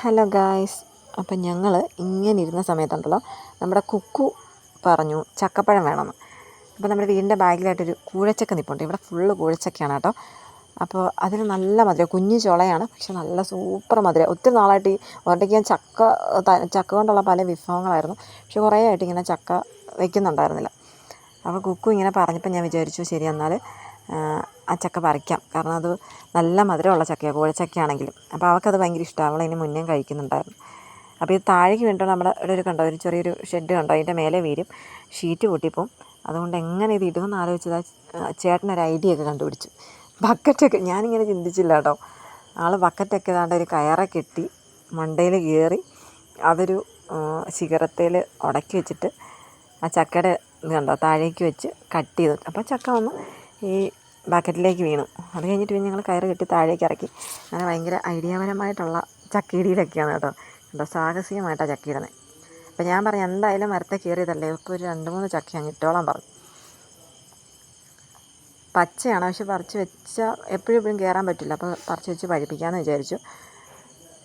Hello guys. അപ്പം ഞങ്ങൾ ഇങ്ങനെ ഇരുന്ന സമയത്തുണ്ടല്ലോ നമ്മുടെ കുക്കു പറഞ്ഞു ചക്കപ്പഴം വേണമെന്ന്. അപ്പോൾ നമ്മുടെ വീടിന്റെ ബാഗിലായിട്ടൊരു കൂഴച്ചക്ക നിൽപ്പുണ്ട് ഇവിടെ ഫുള്ള് കൂഴച്ചക്കയാണ് കേട്ടോ. അപ്പോൾ അതിന് നല്ല മധുരം. കുഞ്ഞു ചുളയാണ് പക്ഷെ നല്ല സൂപ്പർ മധുരം. ഒത്തിരി നാളായിട്ട് ഈ ഒരട്ടയ്ക്ക് ഞാൻ ചക്ക ചക്ക കൊണ്ടുള്ള പല വിഭവങ്ങളായിരുന്നു. പക്ഷെ കുറേ ആയിട്ട് ഇങ്ങനെ ചക്ക വയ്ക്കുന്നുണ്ടായിരുന്നില്ല അപ്പോൾ കുക്കു ഇങ്ങനെ പറഞ്ഞപ്പോൾ ഞാൻ വിചാരിച്ചു ശരി എന്നാൽ ആ ചക്ക പറിക്കാം. കാരണം അത് നല്ല മധുരമുള്ള ചക്കയാണ് കൂഴച്ചക്കയാണെങ്കിലും അപ്പോൾ അവൾക്കത് ഭയങ്കര ഇഷ്ടമാണ് അവൾ അതിന് മുന്നേ കഴിക്കുന്നുണ്ടായിരുന്നു. അപ്പോൾ ഇത് താഴേക്ക് വീണിട്ട് നമ്മുടെ ഇവിടെ ഒരു കണ്ടോ ഒരു ചെറിയൊരു ഷെഡ് കണ്ടോ അതിന്റെ മേലെ വീരും ഷീറ്റ് പൊട്ടിപ്പോവും. അതുകൊണ്ട് എങ്ങനെ ഇത് ഇടുമെന്ന് ആലോചിച്ചത് ചേട്ടനൊരു ഐഡിയ ഒക്കെ കണ്ടുപിടിച്ചു. ബക്കറ്റൊക്കെ ഞാനിങ്ങനെ ചിന്തിച്ചില്ല കേട്ടോ. ആൾ ബക്കറ്റൊക്കെ ഏതാണ്ട് ഒരു കയറെ കെട്ടി മണ്ടയിൽ കയറി അതൊരു ശിഖരത്തിൽ ഉടക്കി വെച്ചിട്ട് ആ ചക്കയുടെ ഇത് കണ്ടോ താഴേക്ക് വെച്ച് കട്ട് ചെയ്തു. അപ്പോൾ ചക്ക വന്ന് ഈ ബക്കറ്റിലേക്ക് വീണു. അത് കഴിഞ്ഞിട്ട് പിന്നെ ഞങ്ങൾ കയറ് കെട്ടി താഴേക്ക് ഇറക്കി. അങ്ങനെ ഭയങ്കര ഐഡിയാപരമായിട്ടുള്ള ചക്കീടിയിലൊക്കെയാണ് കേട്ടോ. കേട്ടോ സാഹസികമായിട്ടാണ് ചക്കയിടുന്നത് അപ്പം ഞാൻ പറഞ്ഞു എന്തായാലും മരത്തെ കയറിയതല്ലേ ഇപ്പോൾ ഒരു രണ്ട് മൂന്ന് ചക്ക അങ്ങ് പറഞ്ഞു. പച്ചയാണ് പക്ഷെ പറിച്ച് വെച്ചാൽ എപ്പോഴും എപ്പോഴും കയറാൻ പറ്റില്ല. അപ്പോൾ പറിച്ച് വെച്ച് പഴിപ്പിക്കാമെന്ന് വിചാരിച്ചു.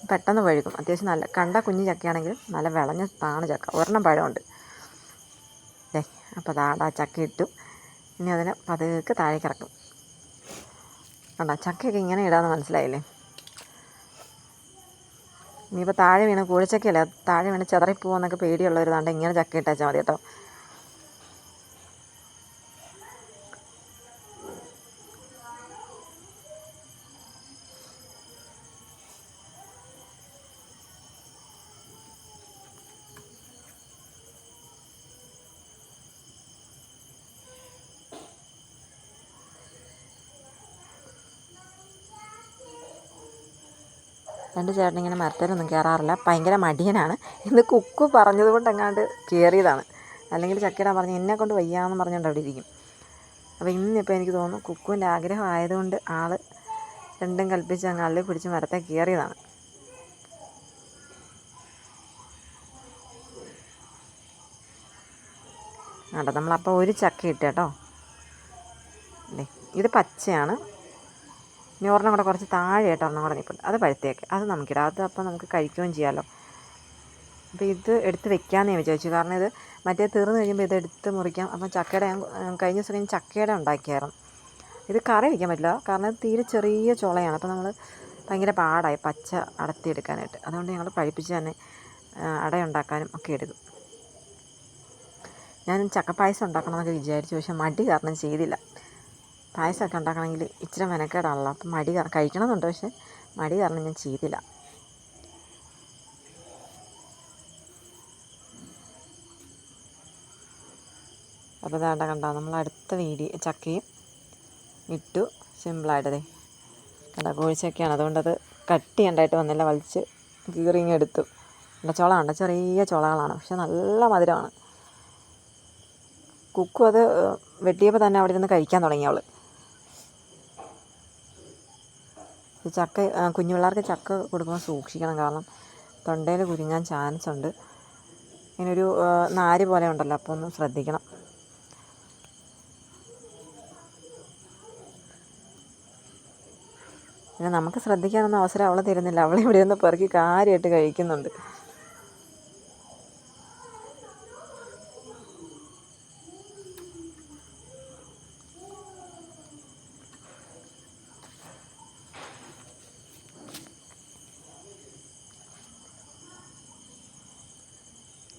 പെട്ടെന്ന് പഴുക്കും. അത്യാവശ്യം നല്ല കണ്ട കുഞ്ഞു ചക്കയാണെങ്കിലും നല്ല വിളഞ്ഞ താണ് ചക്ക. ഒരെണ്ണം പഴമുണ്ട്. ദേ അപ്പോൾ താടാ ചക്ക ഇട്ടു ഇനി അതിനെ പതുക്കെ താഴേക്ക് ഇറക്കും. കണ്ടോ? ചക്കയൊക്കെ ഇങ്ങനെ ഇടാന്ന് മനസ്സിലായില്ലേ? ഇനിയിപ്പോൾ താഴെ വീണ് കൂടിച്ചക്കയല്ലേ താഴെ വീണ് ചെതറിപ്പോവെന്നൊക്കെ പേടിയുള്ളവർ ദാണ്ട് ഇങ്ങനെ ചക്ക ഇട്ടാച്ചാൽ മതി കേട്ടോ. രണ്ട് ചേട്ടൻ ഇങ്ങനെ മരത്തേലൊന്നും കയറാറില്ല. ഭയങ്കര മടിയനാണ്. ഇന്ന് കുക്കു പറഞ്ഞത് കൊണ്ട് എങ്ങാണ്ട് കയറിയതാണ് അല്ലെങ്കിൽ ചക്കയുടെ പറഞ്ഞ് എന്നെ കൊണ്ട് വയ്യാന്ന് പറഞ്ഞുകൊണ്ട് അവിടെ ഇരിക്കും. അപ്പോൾ ഇന്നിപ്പോൾ എനിക്ക് തോന്നുന്നു കുക്കുവിന്റെ ആഗ്രഹം ആയതുകൊണ്ട് ആൾ രണ്ടും കൽപ്പിച്ച് അങ്ങ് അള്ളി പിടിച്ച് മരത്തെ കയറിയതാണ്. കേട്ടോ നമ്മളപ്പോൾ ഒരു ചക്ക ഇട്ട് കേട്ടോ. ഇത് പച്ചയാണ്. ഇനി ഒരെണ്ണം കൂടെ കുറച്ച് താഴെയായിട്ട് ഒരെണ്ണം കൂടെ അത് പഴുത്തേക്ക്. അത് നമുക്കിടാം. അത് നമുക്ക് കഴിക്കുകയും ചെയ്യാമല്ലോ അപ്പോൾ ഇത് എടുത്ത് വെക്കാമെന്ന് വിചാരിച്ചു. കാരണം ഇത് മറ്റേ തീർന്നു കഴിയുമ്പോൾ ഇത് എടുത്ത് മുറിക്കാം. അപ്പം ചക്കയുടെ ഞാൻ കഴിഞ്ഞ ദിവസം കഴിഞ്ഞ് ചക്കയുടെ ഉണ്ടാക്കിയായിരുന്നു. ഇത് കറി വയ്ക്കാൻ പറ്റില്ല. കാരണം ഇത് തീരെ ചെറിയ ചുളയാണ്. അപ്പോൾ നമ്മൾ ഭയങ്കര പാടായി പച്ച അടത്തിയെടുക്കാനായിട്ട് അതുകൊണ്ട് ഞങ്ങൾ പഴിപ്പിച്ച് തന്നെ അടയുണ്ടാക്കാനും ഒക്കെ എടുക്കും. ഞാൻ ചക്കപ്പായസം ഉണ്ടാക്കണമെന്നൊക്കെ വിചാരിച്ചു. പക്ഷെ മടി കാരണം ചെയ്തില്ല. പായസമൊക്കെ ഉണ്ടാക്കണമെങ്കിൽ ഇച്ചിരി മെനക്കേടാണല്ലോ. അപ്പം മടി കഴിക്കണമെന്നുണ്ട് പക്ഷെ മടി കാരണം ഞാൻ ചെയ്തില്ല. അപ്പോൾ ഇതാണ്ട കണ്ടോ നമ്മൾ അടുത്ത വീടി ചക്കയും ഇട്ടു. സിമ്പിളായിട്ടതേ കണ്ടോ കോഴിച്ചക്കയാണ്. അതുകൊണ്ടത് കട്ട് ചെയ്യേണ്ടതായിട്ട് വന്നില്ല. വലിച്ച് കീറിങ് എടുത്തു കണ്ടോ ചുള ചെറിയ ചുളകളാണ്. പക്ഷെ നല്ല മധുരമാണ്. കുക്കു അത് വെട്ടിയപ്പോൾ തന്നെ അവിടെ ഇരുന്ന് കഴിക്കാൻ തുടങ്ങി ഈ ചക്ക കുഞ്ഞു പിള്ളേർക്ക് ചക്ക കൊടുക്കുമ്പോൾ സൂക്ഷിക്കണം. കാരണം തൊണ്ടയിൽ കുരുങ്ങാൻ ചാൻസ് ഉണ്ട്. ഇങ്ങനൊരു നാരി പോലെ ഉണ്ടല്ലോ അപ്പോൾ ഒന്ന് ശ്രദ്ധിക്കണം. പിന്നെ നമുക്ക് ശ്രദ്ധിക്കാനൊന്നും അവസരം അവൾ തരുന്നില്ല. അവൾ ഇവിടെ നിന്ന് പെറുക്കി കാര്യമായിട്ട് കഴിക്കുന്നുണ്ട്.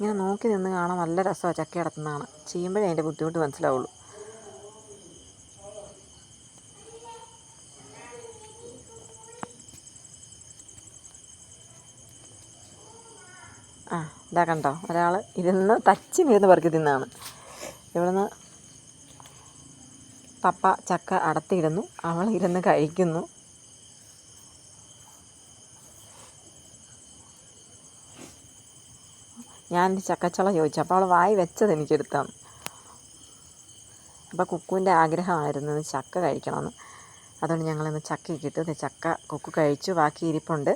ഇങ്ങനെ നോക്കി നിന്ന് കാണാൻ നല്ല രസമാണ് ചക്ക കിടത്തുന്നതാണ്. ചെയ്യുമ്പോഴേ അതിന്റെ ബുദ്ധിമുട്ട് മനസ്സിലാവുള്ളൂ. ആ ഇതാ കണ്ടോ? ഒരാൾ ഇരുന്ന് തച്ചിനിരുന്ന് പെറുക്കി തിന്നാണ്. ഇവിടുന്ന് പപ്പ ചക്ക അടത്തിയിടുന്നു. അവൾ ഇരുന്ന് കഴിക്കുന്നു. ഞാൻ ചക്കച്ചുള ചോദിച്ചു അപ്പോൾ അവൾ വായി വെച്ചത് എനിക്കെടുത്താം അപ്പോൾ കുക്കുവിന്റെ ആഗ്രഹമായിരുന്നു ചക്ക കഴിക്കണമെന്ന്. അതുകൊണ്ട് ഞങ്ങളിന്ന് ചക്കയൊക്കെ ഇട്ടു ചക്ക കുക്കു കഴിച്ചു. ബാക്കി ഇരിപ്പുണ്ട്.